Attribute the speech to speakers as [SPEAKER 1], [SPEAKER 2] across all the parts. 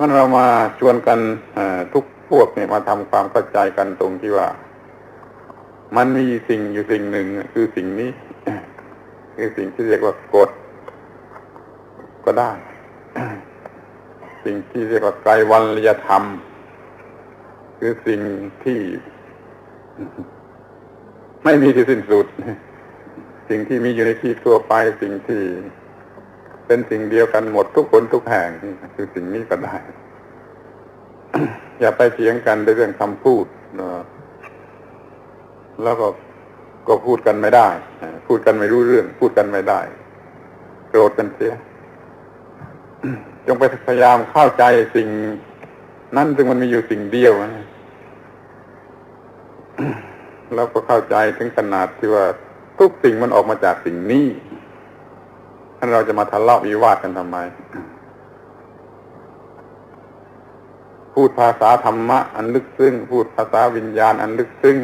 [SPEAKER 1] มันเรามาชวนกันทุกพวกเนี่ยมาทำความเข้าใจกันตรงที่ว่า มันมีสิ่งอยู่สิ่งหนึ่งคือสิ่งนี้คือสิ่งที่เรียกว่ากฎก็ได้ สิ่งที่เรียกว่าไกรวัลยธรรม คือสิ่งที่ไม่มีที่สิ้นสุด สิ่งที่มีอยู่ในที่ทั่วไปสิ่งที่ เป็นสิ่งเดียวกันหมดทุกคนทุกแห่งนี่คือสิ่งนี้ก็ได้ อย่าไปเถียงกันในเรื่องคำพูดแล้วก็ก็พูดกันไม่ได้ พูดกันไม่รู้เรื่อง พูดกันไม่ได้ โกรธกันเสีย จงไปพยายามเข้าใจสิ่ง นั้นซึ่งมันมีอยู่สิ่งเดียวนะแล้วก็เข้าใจถึงขนาดที่ว่าทุกสิ่งมันออกมาจากสิ่งนี้ ท่านเราจะมาทะเลาะวิวาทกันทำไม พูดภาษาธรรมะอันลึกซึ้ง พูดภาษาวิญญาณอันลึกซึ้ง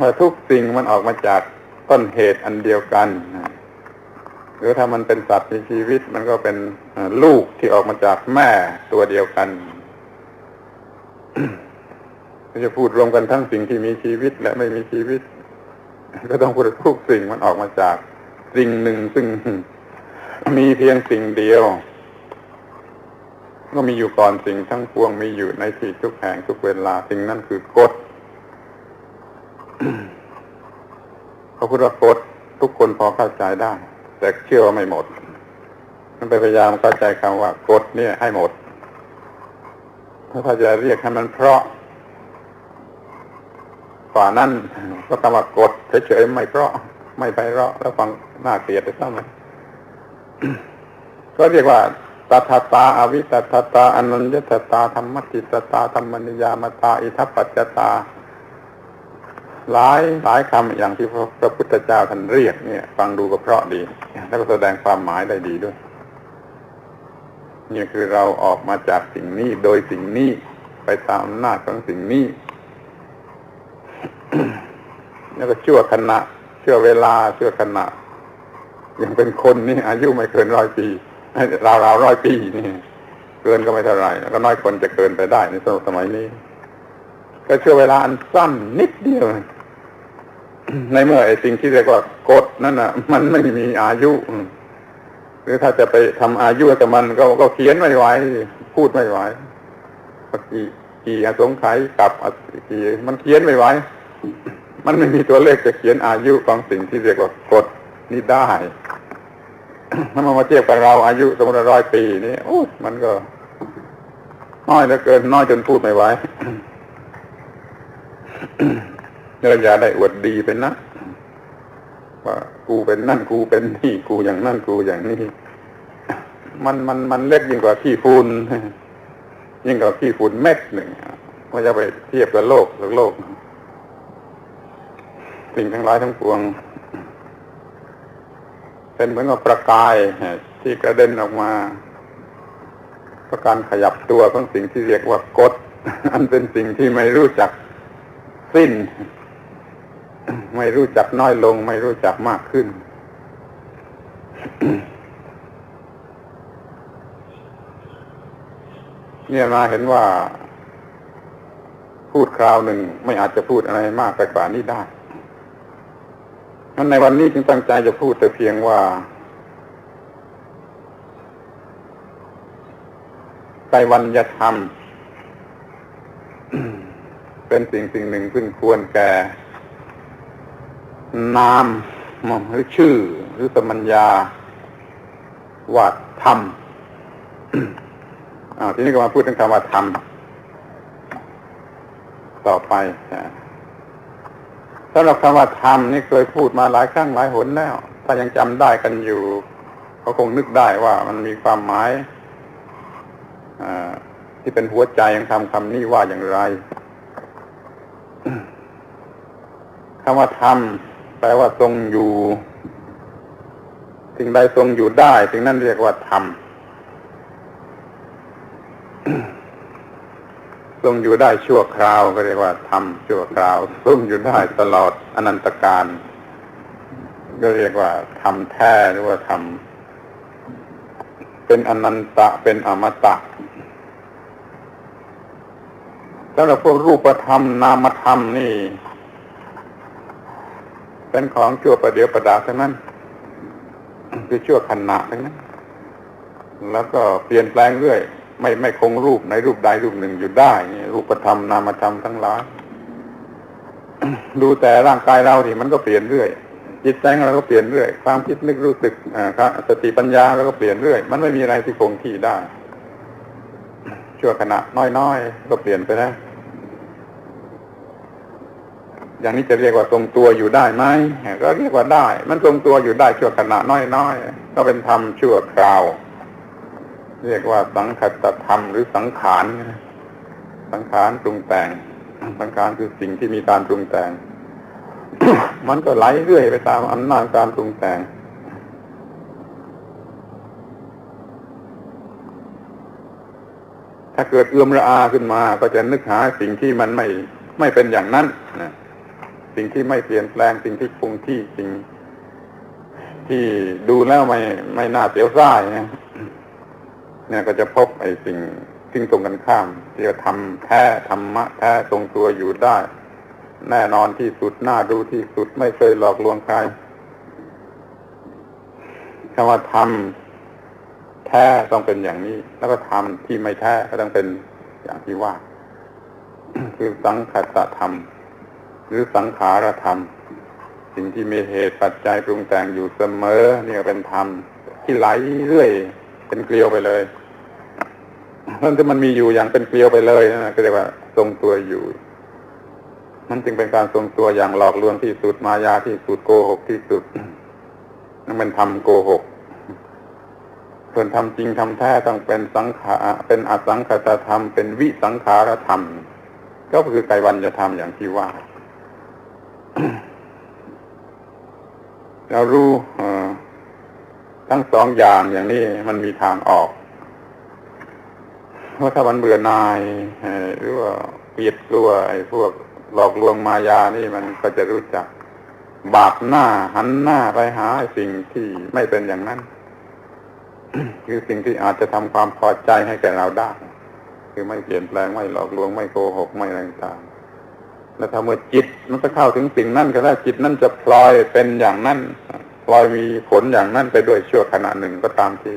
[SPEAKER 1] ว่าทุกสิ่งมันออกมาจากต้นเหตุอันเดียวกัน หรือถ้ามันเป็นสัตว์มีชีวิต มันก็เป็นลูกที่ออกมาจากแม่ตัวเดียวกันจะพูดรวมกันทั้งสิ่งที่มีชีวิตและไม่มีชีวิต ก็ต้องพูดทุกสิ่งมันออกมาจาก สิ่งหนึ่งซึ่งมีเพียงสิ่งเดียว ก็มีอยู่ก่อนสิ่งทั้งปวงมีอยู่ในที่ทุกแห่งทุกเวลา สิ่งนั้นคือกฎเขาพูดว่ากฎทุกคนพอเข้าใจได้ แต่เชื่อว่าไม่หมดมันไปพยายามเข้าใจคำว่ากฎเนี่ยให้หมดถ้าจะเรียกให้มันเพราะกว่านั้นก็คำว่ากฎเฉยๆไม่เพราะ ไม่ไปเราะแล้วฟังน่าเกลียดไปซ้ำก็เรียกว่าตัทตาอวิตัทตาอนัญญตตาธรรมติตตาธรรมนิยามตา อิทัปปัจจตา หลายหลายคำอย่างที่พระพุทธเจ้าท่านเรียกเนี่ย ฟังดูก็เพราะดี แล้วก็แสดงความหมายได้ดีด้วยนี่คือเราออกมาจากสิ่งนี้โดยสิ่งนี้ไปตามอำนาจของสิ่งนี้ แล้วก็ชั่วขณะ ชั่วเวลาเชั่วขณะยังเป็นคนนี่อายุไม่เกินร้อยปีราวราวร้อยปีนี่เกินก็ไม่เท่าไหร่ก็น้อยคนจะเกินไปได้ในสมัยนี้ ก็เชั่วเวลาอันสั้นนิดเดียว ในเมื่อไอ้สิ่งที่เรียกว่ากฎนั่นน่ะ มันไม่มีอายุ หรือถ้าจะไปทำอายุกับมันก็ก็เขียนไม่ไหวพูดไม่ไหวกี่กี่อสงไขยกับกี่มันเขียนไม่ไหว มันไม่มีตัวเลขจะเขียนอายุของสิ่งที่เรียกว่ากฎนี้ได้ถ้ามามาเทียบกับเราอายุสมมติร้อยปีนี่โอ้มันก็ น้อยเหลือเกิน น้อยจนพูดไม่ไหวเราอย่าได้อวดดีเป็นนะว่ากูเป็นนั่นกูเป็นนี่กูอย่างนั่นกูอย่างนี้ มันมันมันเล็กยิ่งกว่าขี้ฝุ่นยิ่งกว่าขี้ฝุ่นเม็ดหนึ่งว่จะไปเทียบกับโลกกับโลก สิ่งทั้งหลายทั้งปวง เป็นเหมือนกับประกายที่กระเด็นออกมา ประการขยับตัวของสิ่งที่เรียกว่ากฎอันเป็นสิ่งที่ไม่รู้จักสิ้น ไม่รู้จักน้อยลง ไม่รู้จักมากขึ้น เนี่ยมาเห็นว่า พูดคราวหนึ่ง ไม่อาจจะพูดอะไรมากไปกว่านี้ได้ นั้นในวันนี้จึงตั้งใจจะพูดแต่เพียงว่าไตวันยธรรม เป็นสิ่งสิ่งหนึ่งซึ่งควรแก่ นามหรือชื่อ หรือสมัญญาว่าธรรมทีนี้ก็มาพูดถึงคำว่าธรรม ต่อไป สำหรับคำว่าธรรมนี่เคยพูดมาหลายครั้งหลายหนแล้ว ถ้ายังจำได้กันอยู่เขาคงนึกได้ว่ามันมีความหมายที่เป็นหัวใจของคำคำนี้ว่าอย่างไรคำว่าธรรมแปลว่าทรงอยู่สิ่งใดทรงอยู่ได้สิ่งนั้นเรียกว่าธรรม ทรงอยู่ได้ชั่วคราวก็เรียกว่าทำชั่วคราวทรงอยู่ได้ตลอดอนันตการก็เรียกว่าทำแท้หรือว่าทำเป็นเป็นอนันตะเป็นอมตะแล้วเราพวกรูปธรรมนามธรรมนี่ เป็นของชั่วประเดียวประดาทั้งนั้น คือชั่วขณะทั้งนั้น แล้วก็เปลี่ยนแปลงเรื่อย ไม่ไม่คงรูปในรูปใดรูปหนึ่งอยู่ได้รูปธรรมนามธรรมทั้งหลาย ดูแต่ร่างกายเราที่มันก็เปลี่ยนเรื่อย จิตใจของเราก็เปลี่ยนเรื่อย ความคิดนึกรู้สึกสติปัญญาเราก็เปลี่ยนเรื่อย มันไม่มีอะไรที่คงที่ได้ชั่วขณะน้อยๆก็เปลี่ยนไปแล้วอย่างนี้จะเรียกว่าทรงตัวอยู่ได้ไหมก็เรียกว่าได้ มันทรงตัวอยู่ได้ชั่วขณะน้อยๆก็เป็นธรรมชั่วคราว เรียกว่าสังคตธรรมหรือสังขาร สังขารปรุงแต่ง สังขารคือสิ่งที่มีการปรุงแต่ง มันก็ไหลเรื่อยไปตามอำนาจการปรุงแต่ง ถ้าเกิดเอื้อมระอาขึ้นมา ก็จะนึกหาสิ่งที่มันไม่ไม่เป็นอย่างนั้นนะสิ่งที่ไม่เปลี่ยนแปลงสิ่งที่คงที่สิ่งที่ดูแล้วไม่ไม่น่าเสียวซ่ายนะ เนี่ยก็จะพบไอ้สิ่งซึ่งตรงกันข้ามที่จะทำแท้ธรรมะแท้ทรงตัวอยู่ได้ แน่นอนที่สุดน่าดูที่สุดไม่เคยหลอกลวงใครคำว่าทำแท้ต้องเป็นอย่างนี้ แล้วก็ทำที่ไม่แท้ก็ต้องเป็นอย่างที่ว่า คือสังคตธรรม หรือสังขารธรรม สิ่งที่มีเหตุปัจจัยปรุงแต่งอยู่เสมอ นี่ก็เป็นธรรมที่ไหลเรื่อย เป็นเกลียวไปเลยนั่นที่มันมีอยู่อย่างเป็นเกลียวไปเลยนะก็เรียกว่า ทรงตัวอยู่ มันจึงเป็นการทรงตัวอย่างหลอกลวงที่สุดมายาที่สุดโกหกที่สุดนั่นเป็นธรรมโกหก ส่วนธรรมจริงธรรมแท้ต้องเป็นสังขารเป็นอสังขตธรรมเป็นวิสังขารธรรม ก็คือไกวันจะทำอย่างที่ว่าเรารู้ ทั้งสองอย่างอย่างนี้มันมีทางออกเพราถ้ามันเบื่อหน่ายหรือว่าเกลียดกลัวไอ้พวกหลอกลวงมายานี่มันก็จะรู้จัก บากหน้าหันหน้าไปหาสิ่งที่ไม่เป็นอย่างนั้น คือสิ่งที่อาจจะทำความพอใจให้แก่เราได้ คือไม่เปลี่ยนแปลงไม่หลอกลวงไม่โกหกไม่อะไรต่างแล้วถ้าเมื่อจิตมันจะเข้าถึงสิ่งนั้นก็ได้จิตนั้นจะพลอยเป็นอย่างนั้น พลอยมีผลอย่างนั้นไปด้วยชั่วขณะหนึ่งก็ตามที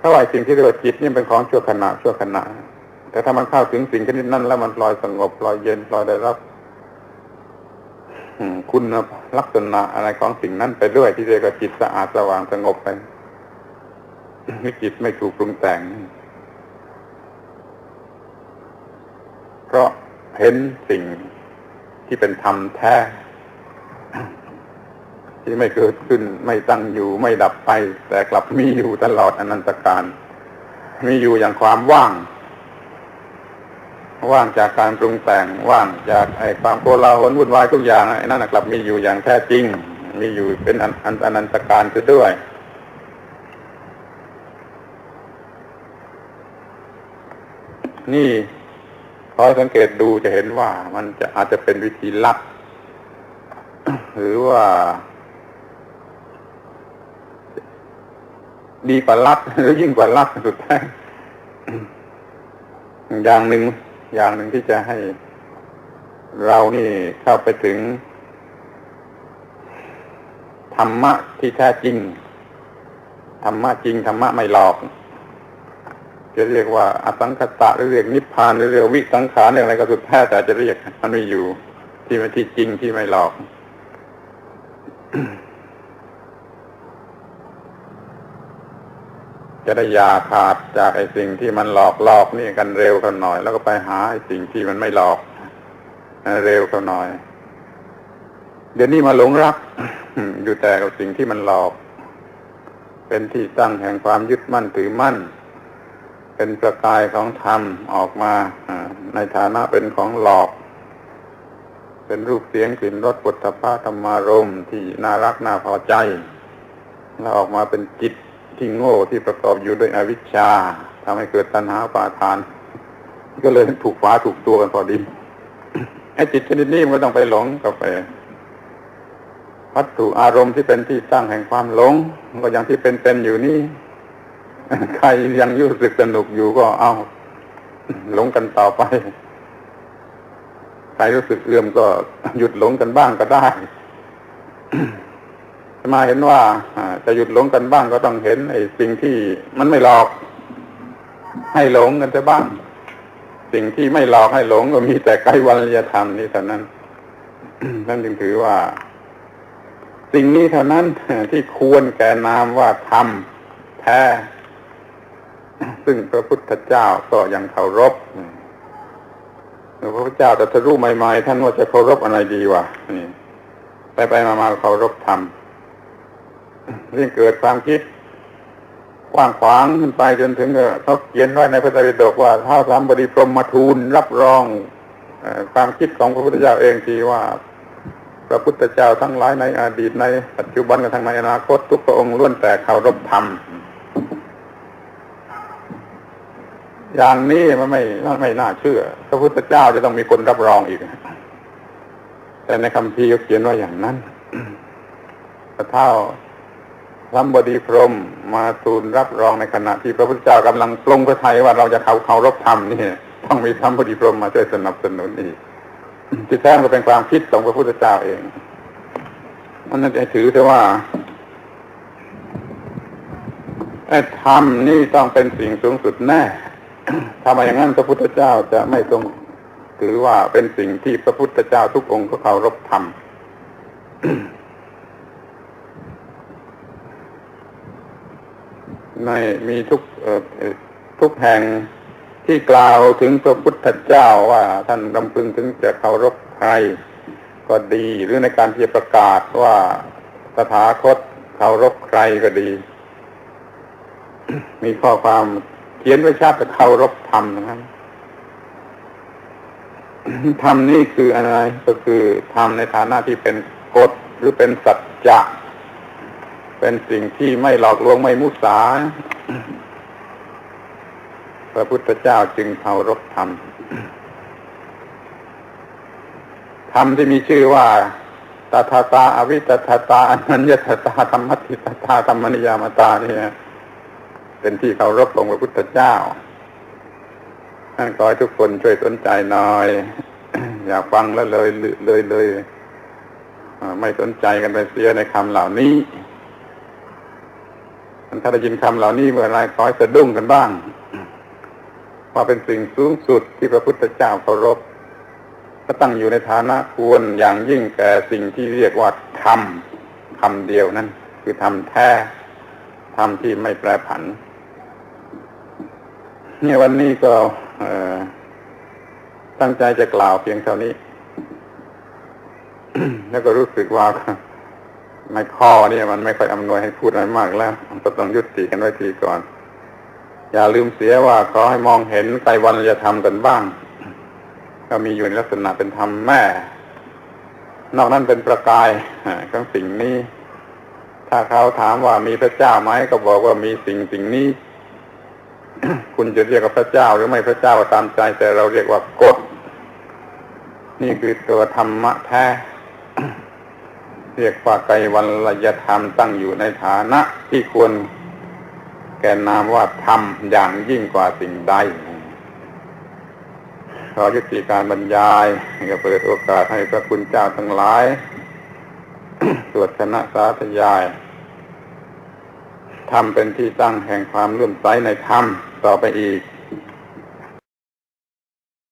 [SPEAKER 1] ถ้าว่าสิ่งที่เรียกว่าจิตนี่เป็นของชั่วขณะชั่วขณะ แต่ถ้ามันเข้าถึงสิ่งชนิดนั้นแล้วมันพลอยสงบพลอยเย็นพลอยได้รับคุณลักษณะอะไรของสิ่งนั้นไปด้วยที่เรียกว่าจิตสะอาดสว่างสงบไปจิตไม่ถูกปรุงแต่ง เพราะเห็นสิ่งที่เป็นธรรมแท้ ที่ไม่เกิดขึ้น ไม่ตั้งอยู่ไม่ดับไป แต่กลับมีอยู่ตลอดอนันตการ มีอยู่อย่างความว่าง ว่างจากการปรุงแต่งว่างจากไอ้ความโกลาหลวุ่นวายทุกอย่างไอ้นั่นกลับมีอยู่อย่างแท้จริง มีอยู่เป็นอันอนันตการคือด้วยนี่คอยสังเกตดูจะเห็นว่ามันจะอาจจะเป็นวิธีลัดหรือว่า ดีกว่าลัดหรือยิ่งกว่าลัดสุดท้ายอย่างหนึ่งอย่างหนึ่งที่จะให้ เรานี่เข้าไปถึง ธรรมะที่แท้จริง ธรรมะจริงธรรมะไม่หลอกจะเรียกว่าอสังคตะหรือเรียกนิพพานหรือเรียกวิสังขารเรียกอะไรก็สุดแท้แต่จะเรียกมันไม่อยู่ ที่มันที่จริงที่ไม่หลอก จะได้ยาขาดจากไอ้สิ่งที่มันหลอกหลอกนี่กันเร็วกันหน่อย แล้วก็ไปหาไอ้สิ่งที่มันไม่หลอกเร็วกันหน่อย เดี๋ยวนี้มาหลงรัก อยู่แต่กับสิ่งที่มันหลอก เป็นที่ตั้งแห่งความยึดมั่นถือมั่น เป็นประกายของธรรมออกมาในฐานะเป็นของหลอก เป็นรูปเสียงกลิ่นรสปุถะพาธรรมารมที่น่ารักน่าพอใจ แล้วออกมาเป็นจิต ที่โง่ที่ประกอบอยู่ด้วยอวิชชาทำให้เกิดตัณหาปาทาน ก็เลยถูกฟ้าถูกตัวกันพอดีไอ้จิตชนิดนี้มันก็ต้องไปหลงกับไปวัตถุอารมณ์ที่เป็นที่ตั้งแห่งความหลง ก็อย่างที่เป็นๆอยู่นี่ใครยังรู้สึกสนุกอยู่ก็เอาหลงกันต่อไป ใครรู้สึกเอื่อมก็หยุดหลงกันบ้างก็ได้ มาเห็นว่าจะหยุดหลงกันบ้างก็ต้องเห็นไอ้สิ่งที่มันไม่หลอก ให้หลงกันจะบ้าง สิ่งที่ไม่หลอกให้หลงก็มีแต่ไกลวัลยธรรมนี่เท่านั้นนั่นจึงถือว่า สิ่งนี้เท่านั้นที่ควรแก่นามว่าธรรมแท้ ซึ่งพระพุทธเจ้าก็ยังเคารพพระพุทธเจ้าแต่ทรู้ใหม่ๆท่านว่าจะเคารพอะไรดีวะนี่ไปไปๆมาๆเคารพธรรม เรื่องเกิดความคิดกว้างขวางขึ้นไปจนถึงเขาเขียนไว้ในพระไตรปิฎกว่าท้าสามบดีพรหมมาทูลรับรองความคิดของพระพุทธเจ้าเองทีว่า พระพุทธเจ้าทั้งหลายในอดีตในปัจจุบันกับทั้งในอนาคตทุกพระองค์ล้วนแต่เคารพธรรมอย่างนี้มันไม่มันไม่น่าเชื่อ พระพุทธเจ้าจะต้องมีคนรับรองอีก แต่ในคำพีร์ก็เขียนว่าอย่างนั้นพระเท่า ระบดีพรมมาทูลรับรองในขณะที่พระพุทธเจ้ากำลังปลงพระทัยว่าเราจะเขาเคารพธรรมนี่ต้องมีพระบดีพรมมาช่วยสนับสนุนอีกที่แท้ก็เป็นความคิดของพระพุทธเจ้าเองมันนั่นจะถือแต่ว่าไอ้ธรรมนี่ต้องเป็นสิ่งสูงสุดแน่ถ้าไมอย่างนั้นพระพุทธเจ้าจะไม่ทรงถือว่าเป็นสิ่งที่พระพุทธเจ้าทุกองค์ก็เคารพธรรม ในมีทุกทุกแห่งที่กล่าวถึงพระพุทธเจ้าว่าท่านรำพึงถึงจะเคารพใครก็ดี หรือในการที่จะประกาศว่าสถาคตเคารพใครก็ดี มีข้อความเขียนไว้ชัดแต่เคารพธรรมนะครับธรรมนี่คืออะไรก็คือธรรมในฐานะที่เป็นกฎหรือเป็นสัจจะ เป็นสิ่งที่ไม่หลอกลวงไม่มุสา พระพุทธเจ้าจึงเคารพธรรม ธรรมที่มีชื่อว่าตถาตาอวิตถาตาอนัญญตตาธรรมติตตาธรรมนิยามตาเนี่ย เป็นที่เคารพของพระพุทธเจ้าท่านขอให้ทุกคนช่วยสนใจหน่อย อย่าฟังแล้วเลยเลยเลย ไม่สนใจกันไปเสียในคำเหล่านี้ ถ้าได้ยินคำเหล่านี้เมื่อไรขอให้สะดุ้งกันบ้าง ว่าเป็นสิ่งสูงสุดที่พระพุทธเจ้าเคารพก็ตั้งอยู่ในฐานะควรอย่างยิ่งแก่สิ่งที่เรียกว่าธรรมคำเดียวนั้น คือธรรมแท้ธรรมที่ไม่แปรผัน เนี่ยวันนี้ก็เอ่อตั้งใจจะกล่าวเพียงเท่านี้ แล้วก็รู้สึกว่า ในข้อเนี่ยมันไม่ค่อยอำนวยให้พูดอะไรมากแล้วก็ต้องยุติกันไว้ทีก่อน อย่าลืมเสียว่าขอให้มองเห็นไตรวันจะทำกันบ้าง ก็มีอยู่ในลักษณะเป็นธรรมแม่ นอกนั้นเป็นประกายอ่าของสิ่งนี้ ถ้าเขาถามว่ามีพระเจ้าไหมก็บอกว่ามีสิ่งสิ่งนี้ คุณจะเรียกว่าพระเจ้าหรือไม่พระเจ้าตามใจแต่เราเรียกว่ากฎนี่คือตัวธรรมะแท้ เรียกว่าไกวันลยธรรมตั้งอยู่ในฐานะที่ควรแก่นามว่าธรรมอย่างยิ่งกว่าสิ่งใดขอยุติการบรรยายก็เปิดโอกาสให้พระคุณเจ้าทั้งหลายสวดคณะสาธยายธรรมเป็นที่ตั้งแห่งความเลื่อมใสในธรรมต่อไปอีก